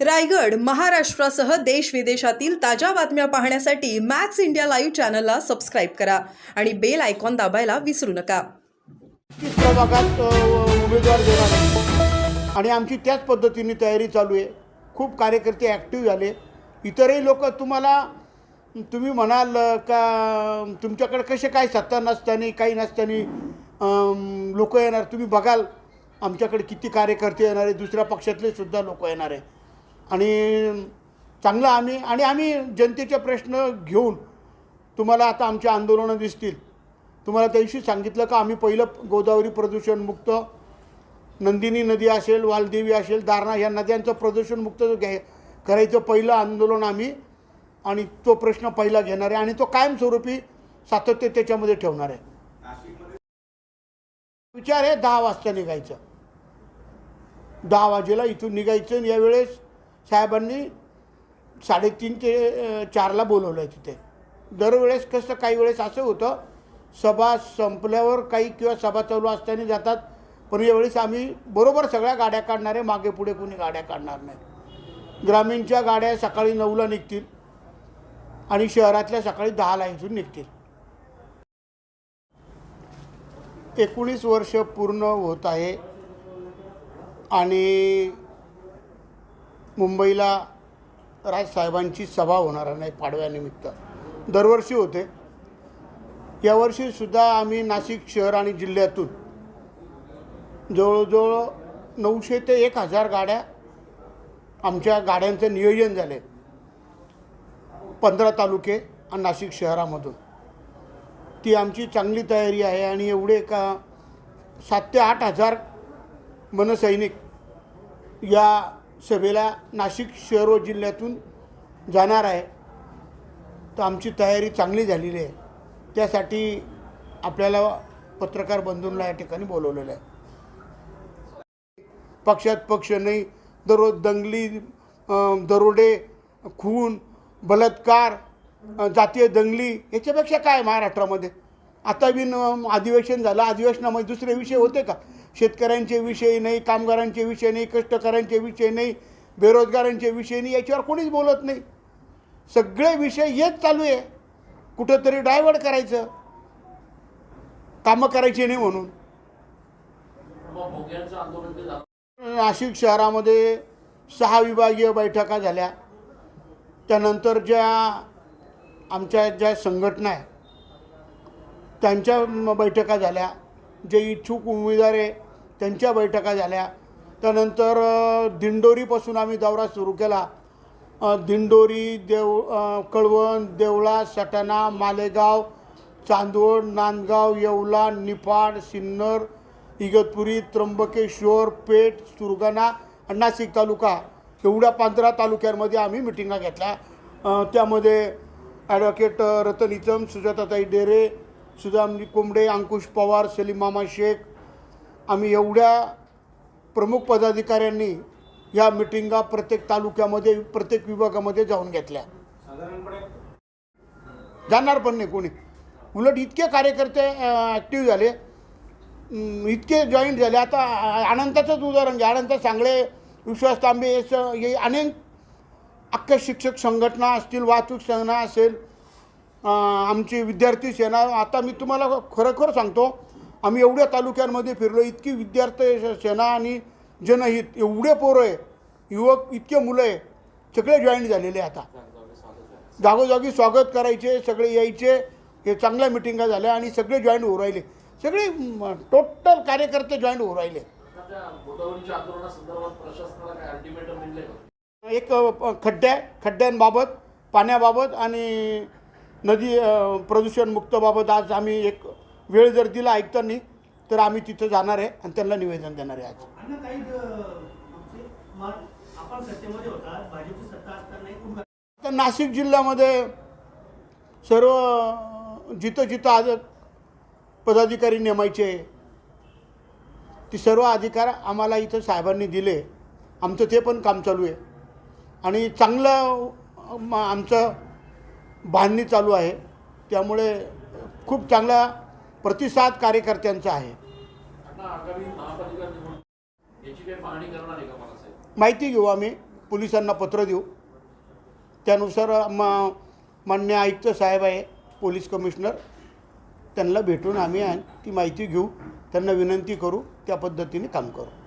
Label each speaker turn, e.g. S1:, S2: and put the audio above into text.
S1: रायगड महाराष्ट्रासह देश विदेशातील ताज्या बातम्या पाहण्यासाठी मॅक्स इंडिया लाईव्ह चॅनलला सबस्क्राईब करा आणि बेल आयकॉन दाबायला विसरू नका.
S2: प्रभागात उमेदवार देणार आहे आणि आमची त्याच पद्धतीने तयारी चालू आहे. खूप कार्यकर्ते ॲक्टिव्ह झाले. इतरही लोक तुम्हाला तुम्ही म्हणाल का तुमच्याकडे कसे काय सत्ता नसताना काही नसताना लोक येणार तुम्ही बघाल. आमच्याकडे किती कार्यकर्ते येणार आहे दुसऱ्या पक्षातले सुद्धा लोक येणार आहे आणि चांगलं आम्ही आणि आम्ही जनतेचे प्रश्न घेऊन तुम्हाला आता आमचे आंदोलनं दिसतील. तुम्हाला त्याविषयी सांगितलं का आम्ही पहिलं गोदावरी प्रदूषणमुक्त नंदिनी नदी असेल वालदेवी असेल दारणा या नद्यांचं प्रदूषणमुक्त घ्याय करायचं पहिलं आंदोलन आम्ही आणि तो प्रश्न पहिला घेणार आहे. आणि तो कायमस्वरूपी सातत्य त्याच्यामध्ये ठेवणार आहे. विचार आहे दहा वाजता निघायचं. दहा वाजेला इथून निघायचं यावेळेस साहेबांनी साडेतीन ते चारला बोलवलं आहे तिथे. दरवेळेस कसं काही वेळेस असं होतं सभा संपल्यावर काही किंवा सभा चालू असताना जातात पण यावेळेस आम्ही बरोबर सगळ्या गाड्या काढणार आहे मागे पुढे कोणी गाड्या काढणार नाही. ग्रामीणच्या गाड्या सकाळी नऊला निघतील आणि शहरातल्या सकाळी दहाला इथून निघतील. एकोणीस वर्ष पूर्ण होत आहे आणि मुंबईला राजसाहेबांची सभा होणार नाही पाडव्यानिमित्त. दरवर्षी होते. यावर्षीसुद्धा आम्ही नाशिक शहर आणि जिल्ह्यातून जवळजवळ नऊशे ते एक हजार गाड्या आमच्या गाड्यांचं नियोजन झाले. पंधरा तालुके आणि नाशिक शहरामधून. ती आमची चांगली तयारी आहे आणि एवढे का सात ते आठ हजार मनसैनिक या सभेला नाशिक शहर व जिल्ह्यातून जाणार आहे. तर आमची तयारी चांगली झालेली आहे. त्यासाठी आपल्याला पत्रकार बंधूंना या ठिकाणी बोलवलेलं आहे. पक्षात पक्ष नाही दररोज दंगली दरोडे खून बलात्कार जातीय दंगली याच्यापेक्षा काय महाराष्ट्रामध्ये? आता बिन अधिवेशन झालं अधिवेशनामध्ये दुसरे विषय होते का? शेतकऱ्यांचे विषय नाही कामगारांचे विषय नाही कष्टकऱ्यांचे विषय नाही बेरोजगारांचे विषय नाही याच्यावर कोणीच बोलत नाही. सगळे विषय हेच चालू आहे. कुठंतरी डायवर्ट करायचं. कामं करायची नाही म्हणून. नाशिक शहरामध्ये सहा विभागीय बैठका झाल्या. त्यानंतर ज्या आमच्या ज्या संघटना आहे त्यांच्या बैठका झाल्या. जे इच्छुक उमेदवार आहे त्यांच्या बैठका झाल्या. त्यानंतर दिंडोरीपासून आम्ही दौरा सुरू केला. दिंडोरी देव कळवण देवळा सटाणा मालेगाव चांदवड नांदगाव येवला निफाड सिन्नर इगतपुरी त्र्यंबकेश्वर पेठ सुरगाणा आणि नाशिक तालुका. एवढ्या पंधरा तालुक्यांमध्ये आम्ही मिटिंगा घेतल्या. त्यामध्ये ॲडव्होकेट रतन इचम सुजाताताई डेरे सुदामजी कोंबडे अंकुश पवार सलीम मामा शेख. आम्ही एवढ्या प्रमुख पदाधिकाऱ्यांनी या मिटिंगा प्रत्येक तालुक्यामध्ये प्रत्येक विभागामध्ये जाऊन घेतल्या. जाणार पण नाही कोणी. उलट इतके कार्यकर्ते ॲक्टिव्ह झाले. इतके जॉईंट झाले. आता अनंताचंच उदाहरण घ्या. अनंत सांगळे विश्वास तांबे हे स- अनेक अख्ख्या शिक्षक संघटना असतील वाहतूक संघटना असेल आमची विद्यार्थी सेना आता मी तुम्हाला खरोखर सांगतो आम्ही एवढ्या तालुक्यांमध्ये फिरलो इतकी विद्यार्थी सेना आणि जनहित एवढे पोरं आहे युवक इतके मुलं आहे सगळे जॉईन झालेले आता. जागोजागी स्वागत करायचे सगळे यायचे हे चांगल्या मिटिंगा झाल्या आणि सगळे जॉईन होऊ राहिले. सगळे टोटल कार्यकर्ते जॉईन होऊ राहिले. एक खड्डे खड्ड्या खड्ड्यांबाबत पाण्याबाबत आणि नदी प्रदूषणमुक्तबाबत आज आम्ही एक वेळ जर दिला ऐकताना तर आम्ही तिथं जाणार आहे आणि त्यांना निवेदन देणार आहे आज. तर नाशिक जिल्ह्यामध्ये सर्व जिथं जिथं आज पदाधिकारी नेमायचे ती सर्व अधिकार आम्हाला इथं साहेबांनी दिले. आमचं ते पण काम चालू आहे. आणि चांगलं म- आमचं बांधणी चालू आहे. त्यामुळे खूप चांगला प्रतिसाद कार्यकर्त्यांचा आहे. माहिती घेऊ आम्ही. पोलिसांना पत्र देऊ. त्यानुसार मा मान्य आयुक्त साहेब आहे पोलीस कमिशनर. त्यांना भेटून आम्ही ती माहिती घेऊ. त्यांना विनंती करू. त्या पद्धतीने काम करू.